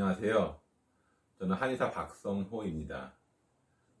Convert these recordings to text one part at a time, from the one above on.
안녕하세요. 저는 한의사 박성호입니다.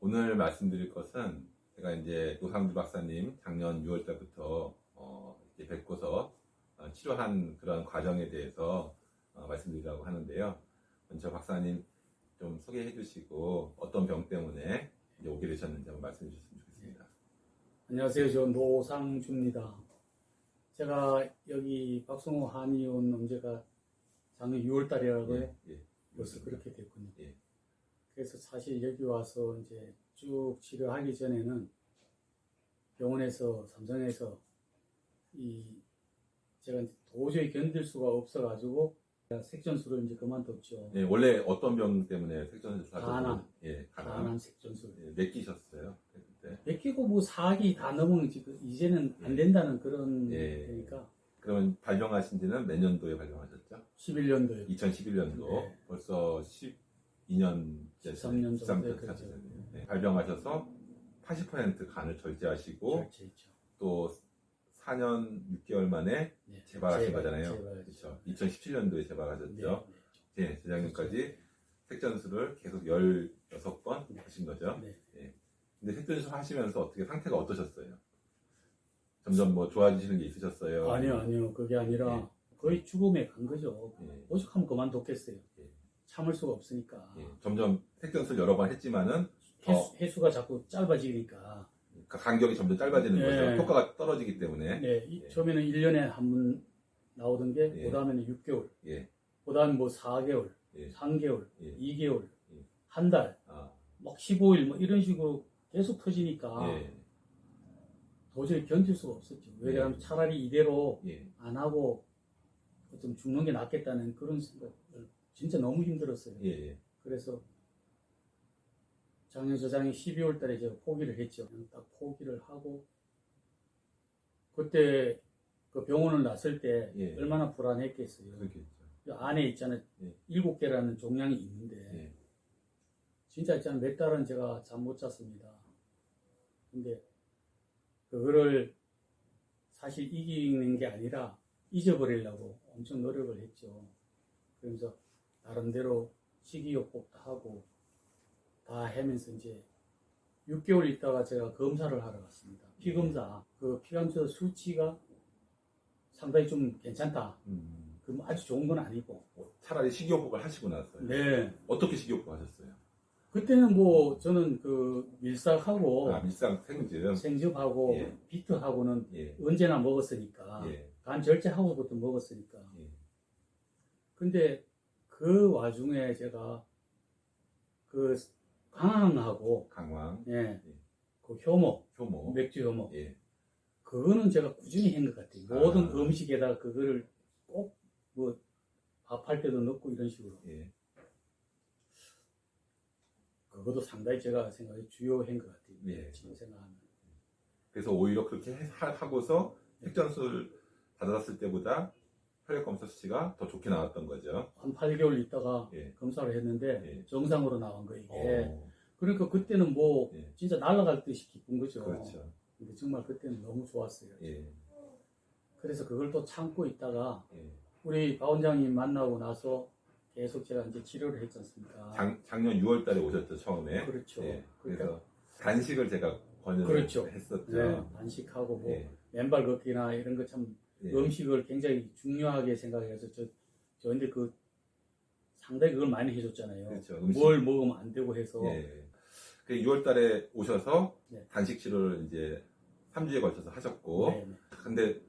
오늘 말씀드릴 것은 제가 이제 노상주 박사님 작년 6월 달부터 어, 이렇게 뵙고서 어, 치료한 그런 과정에 대해서 어, 말씀드리려고 하는데요. 먼저 박사님 좀 소개해 주시고 어떤 병 때문에 이제 오게 되셨는지 한번 말씀해 주셨으면 좋겠습니다. 안녕하세요. 저 노상주입니다. 제가 여기 박성호 한의원 언제가 작년 6월 달이라고 해 예, 예. 벌써 그렇게 됐군요. 예. 그래서 사실 여기 와서 이제 쭉 치료하기 전에는 병원에서 삼성에서 이 제가 도저히 견딜 수가 없어가지고 색전술을 이제 그만뒀죠. 예, 원래 어떤 병 때문에 색전을 간암. 예, 간암. 간암 색전술. 예, 몇 끼셨어요? 그때? 맥히고 뭐 4기 다 넘으면 지금 이제는 안 된다는 그런 예. 거니까 그러면 발병하신 지는 몇 년도에 발병하셨죠? 11년도에 2011년도 네. 벌써 12년 13년 정도에 그 그렇죠. 네. 발병하셔서 80% 간을 절제하시고 결제했죠. 또 4년 6개월 만에 네. 재발하신 재발, 거잖아요. 그렇죠. 2017년도에 재발하셨죠. 네. 네, 재작년까지 색전술을 계속 16번 네. 하신 거죠. 네. 근데 색전술 하시면서 어떻게 상태가 어떠셨어요? 점점 뭐 좋아지시는 게 있으셨어요? 아니요, 아니요. 그게 아니라 예. 거의 죽음에 간 거죠. 예. 오죽하면 그만뒀겠어요. 예. 참을 수가 없으니까. 예, 점점 색전술 여러 번 했지만은 해수, 해수가 자꾸 짧아지니까. 그 간격이 점점 짧아지는 예. 거죠. 효과가 떨어지기 때문에. 네, 이- 예. 처음에는 1년에 한 번 나오던 게, 예. 그 다음에는 6개월, 예, 그 다음에 뭐 4개월, 예, 3개월, 예. 2개월, 예. 한 달, 아, 막 15일, 뭐 이런 식으로 계속 터지니까 예, 도저히 견딜 수가 없었죠. 왜냐하면 예. 차라리 이대로 예, 안 하고 좀 죽는 게 낫겠다는 그런 생각을 진짜 너무 힘들었어요. 예, 예. 그래서 작년 저장이 12월 달에 제가 포기를 했죠. 딱 포기를 하고 그때 그 병원을 났을 때 예. 얼마나 불안했겠어요. 그렇겠죠. 그 안에 있잖아요. 예. 일곱 개라는 종양이 있는데 예, 진짜 있잖아요. 몇 달은 제가 잠 못 잤습니다. 근데 그거를 사실 이기는 게 아니라 잊어버리려고 엄청 노력을 했죠. 그러면서 나름대로 식이요법도 하고 다 하면서 이제 6개월 있다가 제가 검사를 하러 갔습니다. 피 검사. 그 피검사 수치가 상당히 좀 괜찮다. 음, 그럼 아주 좋은 건 아니고. 뭐 차라리 식이요법을 하시고 나서요. 네. 어떻게 식이요법 하셨어요? 그때는 뭐 저는 그 밀싹하고 아, 밀상 생즙. 생즙하고 예. 비트하고는 예, 언제나 먹었으니까 예, 간 절제하고부터 먹었으니까. 예, 근데 그 와중에 제가 그 강황하고 강황, 예, 예. 그 효모 효모. 맥주 효모. 예, 그거는 제가 꾸준히 한 것 같아요. 모든 아. 음식에다 그거를 꼭 뭐 밥할 때도 넣고 이런 식으로. 예, 그것도 상당히 제가 생각에 주요한 것 같아요 예. 지금 생각하면 그래서 오히려 그렇게 해- 하- 하고서 색전술 받았을 때보다 혈액 검사 수치가 더 좋게 나왔던 거죠. 한 8개월 있다가 예. 검사를 했는데 예. 정상으로 나온 거 이게 어, 그러니까 그때는 뭐 예. 진짜 날아갈 듯이 기쁜 거죠. 그렇죠. 근데 정말 그때는 너무 좋았어요. 예, 그래서 그걸 또 참고 있다가 예. 우리 박 원장님 만나고 나서 계속 제가 이제 치료를 했지 않습니까? 작, 작년 6월 달에 오셨죠, 처음에. 그렇죠. 예, 그러니까 그래서 단식을 제가 권유를 그렇죠. 했었죠. 네, 단식하고 뭐 예, 맨발 걷기나 이런 거 참 예. 음식을 굉장히 중요하게 생각해서 저, 저 근데 그 상당히 그걸 많이 해줬잖아요. 그렇죠. 음식. 뭘 먹으면 안 되고 해서 예. 그 6월 달에 오셔서 네. 단식 치료를 이제 3주에 걸쳐서 하셨고, 네, 네. 근데,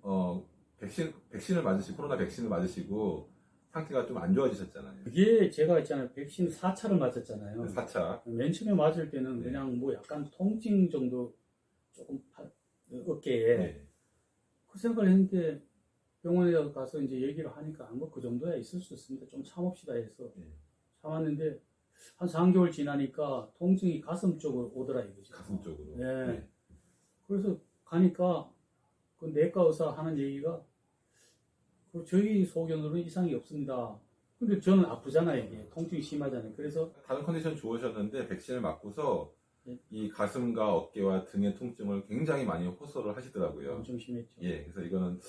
어, 백신, 백신을 맞으시고, 코로나 백신을 맞으시고, 상태가 좀 안 좋아지셨잖아요. 그게 제가 있잖아요. 백신 4차를 맞았잖아요. 4차. 맨 처음에 맞을 때는 네. 그냥 뭐 약간 통증 정도 조금 파- 어깨에 네. 그 생각을 했는데 병원에 가서 이제 얘기를 하니까 아무 그 정도야 있을 수 있습니다. 좀 참읍시다 해서 네. 참았는데 한 3개월 지나니까 통증이 가슴 쪽으로 오더라 이거죠. 가슴 쪽으로. 네. 그래서 가니까 그 내과 의사 하는 얘기가 그 저희 소견으로는 이상이 없습니다. 근데 저는 아프잖아요 이게 통증이 심하잖아요. 그래서 다른 컨디션 좋으셨는데 백신을 맞고서 네. 이 가슴과 어깨와 등의 통증을 굉장히 많이 호소를 하시더라고요. 엄청 심했죠. 예, 그래서 이거는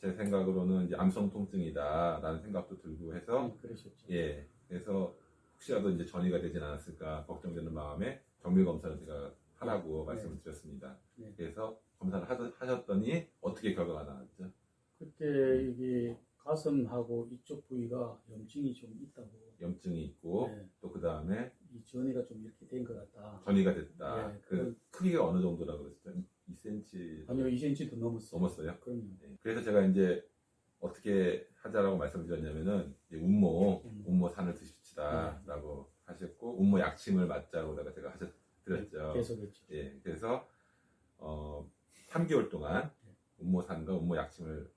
제 생각으로는 이제 암성 통증이다라는 생각도 들고 해서 네, 그러셨죠. 예, 그래서 혹시라도 이제 전이가 되진 않았을까 걱정되는 마음에 정밀 검사를 제가 하라고 네. 말씀을 드렸습니다. 네. 그래서 검사를 하, 하셨더니 어떻게 결과가 나왔죠? 그때 이게 가슴하고 이쪽 부위가 염증이 좀 있다고. 염증이 있고 네. 또 그 다음에 이 전이가 좀 이렇게 된 것 같다. 전이가 됐다. 네, 그 크기가 어느 정도라 그랬죠? 2cm 아니요, 2cm도 넘었어요. 넘었어요. 그럼요. 네. 그래서 제가 이제 어떻게 하자라고 말씀드렸냐면은 이제 운모 음. 운모 산을 드십시다라고 하셨고 운모 약침을 맞자고 내가 제가 하셨 드렸죠. 계속했죠. 예, 그래서 어 3개월 동안 운모산과 운모 약침을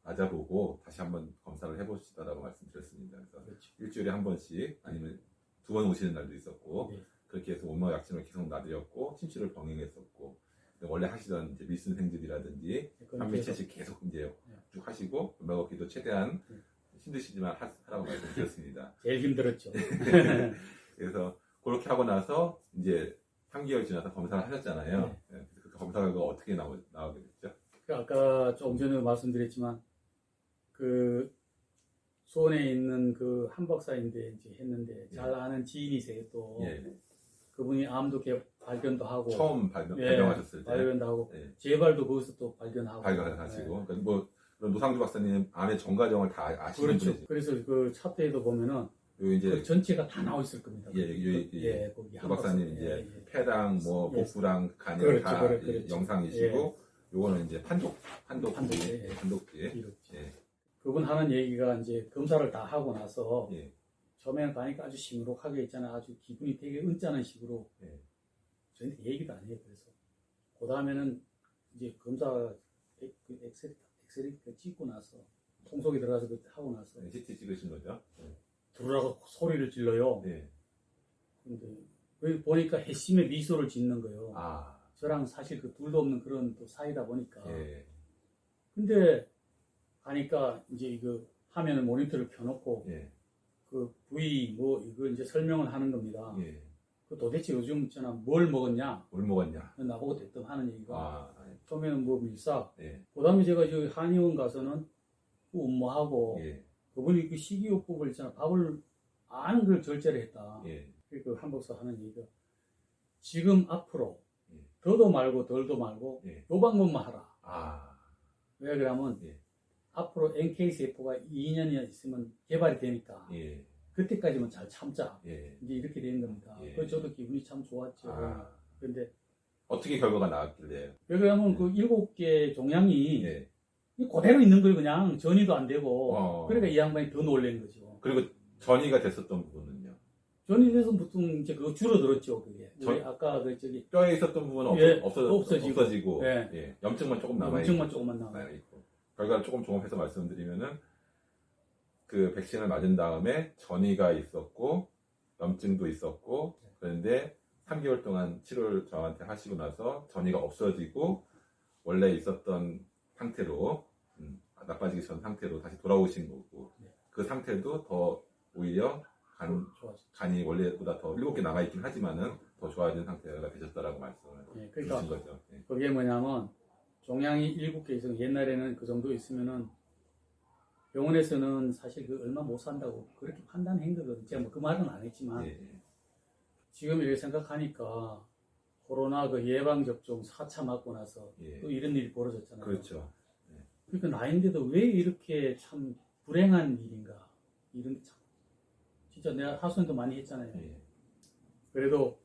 다시 한번 검사를 해보시다라고 말씀드렸습니다. 그래서 그렇죠. 일주일에 한 번씩 아니면 두 번 오시는 날도 있었고 네. 그렇게 해서 운모 약침을 계속 놔드렸고 침실을 병행했었고 원래 하시던 이제 밀순 생즙이라든지 그건 한미 채식 계속 이제 네. 쭉 하시고 면역기도 최대한 네. 힘드시지만 하- 하라고 말씀드렸습니다. 제일 힘들었죠. 그래서 그렇게 하고 나서 이제 3개월 지나서 검사를 하셨잖아요. 네. 그 검사 결과가 어떻게 나오, 나오게 됐죠? 그 아까 조금 전에 말씀드렸지만 그 수원에 있는 그 한박사인데 이제 했는데 잘 아는 지인이세요 또 예. 그분이 암도 개 발견도 하고 처음 발견, 예, 발견하셨을 때 발견도 하고 네, 재발도 거기서 또 발견하고 발견하시고 네. 그러니까 뭐 노상주 박사님 암의 전 과정을 다 아시는 그렇죠. 분이죠. 그래서 그 차트에도 보면은 요그 이제 전체가 다 나와 있을 겁니다. 예, 예, 그, 예. 거기 조 박사님 한박사. 이제 예, 예. 폐랑 뭐 예. 복부랑 간이 그렇죠, 다 그래, 이 그렇죠. 영상이시고 요거는 이제 판독 판독기 판독기, 예. 판독기 이렇죠. 예. 그분 하는 얘기가 이제 검사를 다 하고 나서 예. 처음에는 가니까 아주 시무룩하게 있잖아. 아주 기분이 되게 은짜는 식으로 예. 저희한테 얘기도 안 해요. 그래서 그 다음에는 이제 검사 엑- 그 엑셀 엑셀이 그 찍고 나서 통속에 들어가서 그 하고 나서 CT 찍으신 거죠? 들어라고 소리를 질러요. 네. 근데 보니까 핵심의 미소를 짓는 거예요. 아, 저랑 사실 그 둘도 없는 그런 또 사이다 보니까. 예. 근데 가니까 이제 이거 화면을 모니터를 켜놓고 예. 그 부위 뭐 이걸 이제 설명을 하는 겁니다. 예. 그 도대체 요즘 있잖아 뭘 먹었냐 뭘 먹었냐? 나보고 대뜸 하는 얘기가 아, 처음에는 뭐 밀사 예. 그다음에 제가 저 한의원 가서는 그 업무하고 예. 그분이 그 식이요법을 있잖아 밥을 아는 걸 절제를 했다. 예. 그 한박사 하는 얘기가 지금 앞으로 예. 더도 말고 덜도 말고 예. 요 방법만 하라. 아, 왜 그러면 예. 앞으로 NK 세포가 2년이 있으면 개발이 되니까 예. 그때까지만 잘 참자. 예. 이제 이렇게 된 겁니다. 예. 그래서 저도 기분이 참 좋았죠. 아, 근데 어떻게 결과가 나왔길래? 왜 그러면 그 일곱 개 종양이 예. 그대로 있는 거예요 그냥 전이도 안 되고 어. 그러니까 이 양반이 더 놀란 거죠. 그리고 전이가 됐었던 부분은요? 전이 돼서 보통 이제 그거 줄어들었죠 그게. 전- 아까 그 저기 뼈에 있었던 부분은 없, 예, 없어져, 없어지고. 없어지고, 예. 예. 염증만 조금 남아 염증만 조금만 남아. 있고. 결과를 조금 종합해서 말씀드리면은 그 백신을 맞은 다음에 전이가 있었고 염증도 있었고 그런데 3개월 동안 치료를 저한테 하시고 나서 전이가 없어지고 원래 있었던 상태로 음, 나빠지기 전 상태로 다시 돌아오신 거고 네. 그 상태도 더 오히려 간. 간이 원래보다 더 7개 남아 있긴 하지만은 더 좋아진 상태가 되셨다라고 말씀을 예, 그러니까 주신 거죠. 예. 그게 뭐냐면 종양이 일곱 개 있으면 옛날에는 그 정도 있으면은 병원에서는 사실 그 얼마 못 산다고 그렇게 판단한 거거든요. 제가 뭐 그 말은 안 했지만 예, 예. 지금 이렇게 생각하니까 코로나 그 예방 접종 4차 맞고 나서 예. 또 이런 일이 벌어졌잖아요. 그렇죠. 그러니까 나인데도 왜 이렇게 참 불행한 일인가 이런 게참 진짜 내가 하소연도 많이 했잖아요. 예. 그래도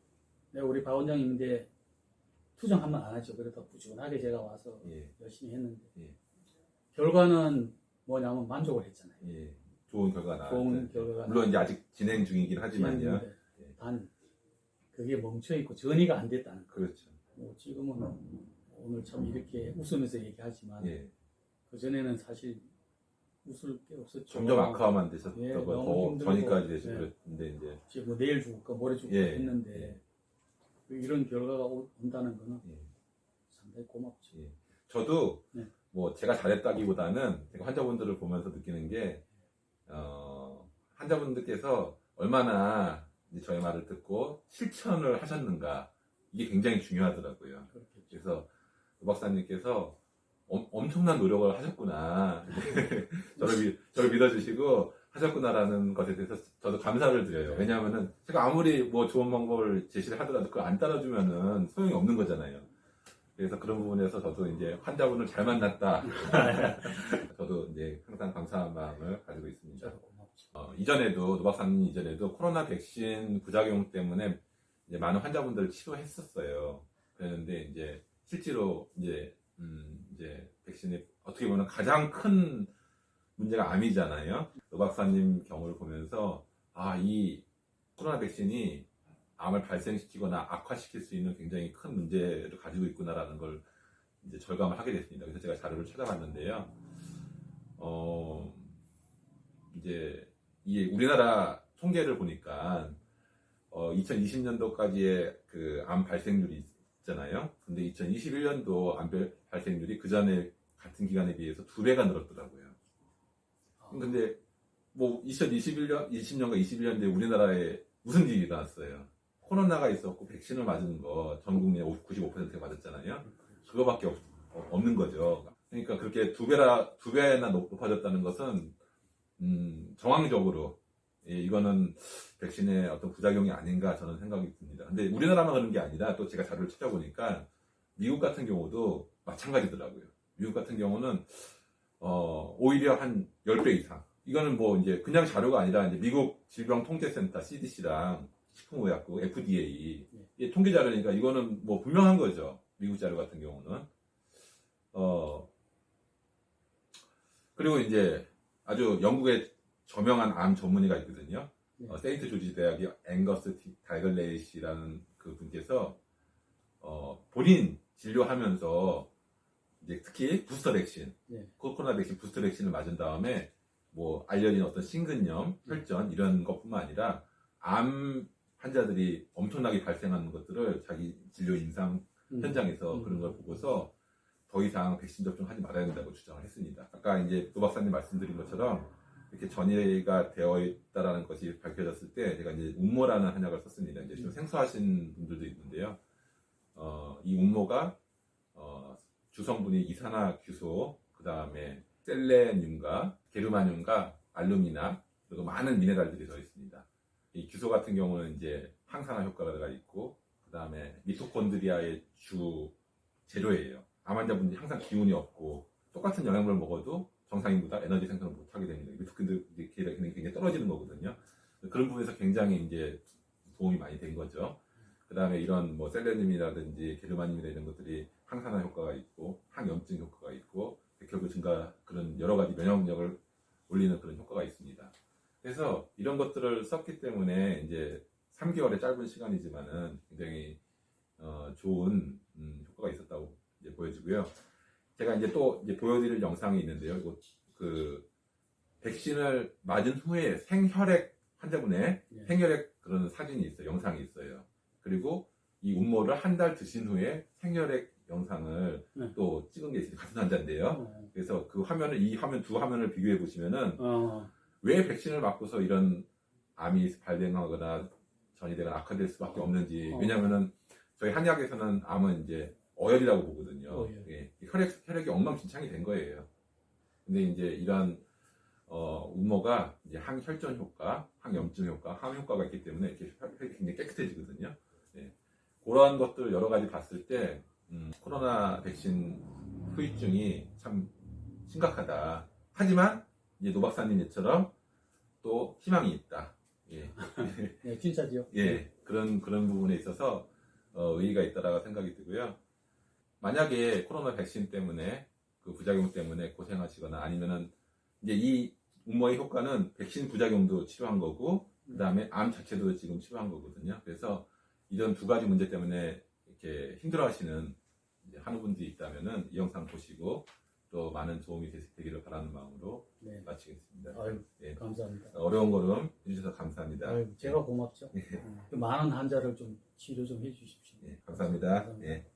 내가 우리 박 원장님인데 투정 한번 안 하죠. 그래도 꾸준하게 제가 와서 예. 열심히 했는데 예. 결과는 뭐냐면 만족을 했잖아요. 예. 좋은 결과가 나왔죠. 좋은 결과가 물론 이제 아직 진행 중이긴 하지만요. 예. 단 그게 멈춰 있고 전이가 안 됐다는 거. 그렇죠. 뭐 지금은 오늘 참 이렇게 웃으면서 얘기하지만 예. 그 전에는 사실 웃을 게 없었죠. 점점 악화만 되셨다고 예, 더 너무 힘들고. 전이까지 되시고 예. 이제 지금 뭐 내일 죽을까 모레 죽을까 예. 했는데 그 이런 결과가 오- 온다는 거는 예. 상당히 고맙죠. 예. 저도 네. 뭐 제가 잘했다기보다는 제가 환자분들을 보면서 느끼는 게 어, 환자분들께서 얼마나 이제 저의 말을 듣고 실천을 하셨는가 이게 굉장히 중요하더라고요. 그렇겠죠. 그래서 그 박사님께서 엄, 엄청난 노력을 하셨구나. 저를, 믿, 저를 믿어주시고 하셨구나라는 것에 대해서 저도 감사를 드려요. 왜냐하면은 제가 아무리 뭐 좋은 방법을 제시를 하더라도 그걸 안 따라주면은 소용이 없는 거잖아요. 그래서 그런 부분에서 저도 이제 환자분을 잘 만났다. 저도 이제 항상 감사한 마음을 가지고 있습니다. 어, 이전에도 노박사님 이전에도 코로나 백신 부작용 때문에 이제 많은 환자분들을 치료했었어요. 그랬는데 이제 실제로 이제 음, 이제 백신이 어떻게 보면 가장 큰 문제가 암이잖아요. 노박사님 경우를 보면서 아 이 코로나 백신이 암을 발생시키거나 악화시킬 수 있는 굉장히 큰 문제를 가지고 있구나라는 걸 이제 절감을 하게 됐습니다. 그래서 제가 자료를 찾아봤는데요. 어, 이제 이 우리나라 통계를 보니까 어, 2020년도까지의 그 암 발생률이 있잖아요. 근데 2021년도 암 발- 발생률이 그 전에 같은 기간에 비해서 두 배가 늘었더라고요. 아, 근데 뭐 2021년, 20년과 21년도에 우리나라에 무슨 일이 일어났어요? 코로나가 있었고 백신을 맞은 거 전 국민의 95%가 맞았잖아요. 그거밖에 없, 없는 거죠. 그러니까 그렇게 두 배라 두 배나 높아졌다는 것은 음, 정황적으로 예, 이거는 백신의 어떤 부작용이 아닌가 저는 생각이 듭니다. 근데 우리나라만 그런 게 아니라 또 제가 자료를 찾아보니까 미국 같은 경우도 마찬가지더라고요. 미국 같은 경우는 어, 오히려 한 10배 이상. 이거는 뭐 이제 그냥 자료가 아니라 이제 미국 질병통제센터 CDC랑 식품의약국 FDA 이 통계 자료니까 이거는 뭐 분명한 거죠. 미국 자료 같은 경우는. 어, 그리고 이제 아주 영국의 저명한 암 전문의가 있거든요. 네. 어, 세인트 조지 대학의 앵거스 티- 다이글레이시라는 그 분께서 어, 본인 진료하면서 이제 특히 부스터 백신, 네. 코로나 백신 부스터 백신을 맞은 다음에 뭐 알려진 어떤 심근염, 혈전 이런 것뿐만 아니라 암 환자들이 엄청나게 발생하는 것들을 자기 진료 임상 음. 현장에서 음. 그런 걸 보고서 더 이상 백신 접종하지 말아야 된다고 주장을 했습니다. 아까 이제 노 박사님 말씀드린 것처럼 이렇게 전이가 되어 있다라는 것이 밝혀졌을 때 제가 이제 운모라는 한약을 썼습니다. 이제 좀 음. 생소하신 분들도 있는데요. 어, 이 운모가 어, 주성분이 이산화규소, 그 다음에 셀레늄과 게르마늄과 알루미나 그리고 많은 미네랄들이 들어 있습니다. 이 규소 같은 경우는 이제 항산화 효과가 들어가 있고 그 다음에 미토콘드리아의 주 재료예요. 암 환자분들이 항상 기운이 없고 똑같은 영양분을 먹어도 정상인보다 에너지 생산을 못하게 됩니다. 미토콘드리아 기능이 굉장히 떨어지는 거거든요. 그런 부분에서 굉장히 이제 도움이 많이 된 거죠. 그 다음에 이런 뭐 셀레늄이라든지 게르마늄이나 이런 것들이 항산화 효과가 있고 항염증 효과가 있고 백혈구 증가 그런 여러 가지 면역력을 올리는 그런 효과가 있습니다. 그래서 이런 것들을 썼기 때문에 이제 3개월의 짧은 시간이지만은 굉장히 어, 좋은 음, 효과가 있었다고 이제 보여지고요. 제가 이제 또 이제 보여드릴 영상이 있는데요. 이거 그 백신을 맞은 후에 생혈액 환자분의 네. 생혈액 그런 사진이 있어요. 영상이 있어요. 그리고 이 운모를 한 달 드신 후에 생혈액 영상을 네. 또 찍은 게 있어요. 같은 환자인데요. 어, 그래서 그 화면을 이 화면 두 화면을 비교해 보시면은 어, 왜 백신을 맞고서 이런 암이 발생하거나 전이 되거나 악화될 수밖에 없는지 어. 왜냐면은 저희 한의학에서는 암은 이제 어혈이라고 보거든요. 어혈. 예, 혈액 혈액이 엉망진창이 된 거예요. 근데 이제 이런 어, 운모가 이제 항혈전 효과, 항염증 효과, 항 효과가 있기 때문에 이렇게 혈액이 굉장히 깨끗해지거든요. 예. 그러한 것들 여러 가지 봤을 때 음, 코로나 백신 후유증이 참 심각하다. 하지만 이제 노 박사님처럼 또 희망이 있다. 예, 네, 진짜지요. 예, 그런 그런 부분에 있어서 어, 의의가 있다라고 생각이 들고요. 만약에 코로나 백신 때문에 그 부작용 때문에 고생하시거나 아니면은 이제 이 운모의 효과는 백신 부작용도 치료한 거고 그 다음에 암 자체도 지금 치료한 거거든요. 그래서 이런 두 가지 문제 때문에 이렇게 힘들어하시는 하는 분들이 있다면은 이 영상 보시고 또 많은 도움이 되- 되기를 바라는 마음으로 네. 마치겠습니다. 아유, 예. 감사합니다. 어려운 걸음 해주셔서 감사합니다. 아유, 제가 고맙죠. 어, 그 많은 환자를 좀 치료 좀 해주십시오. 예, 감사합니다. 예.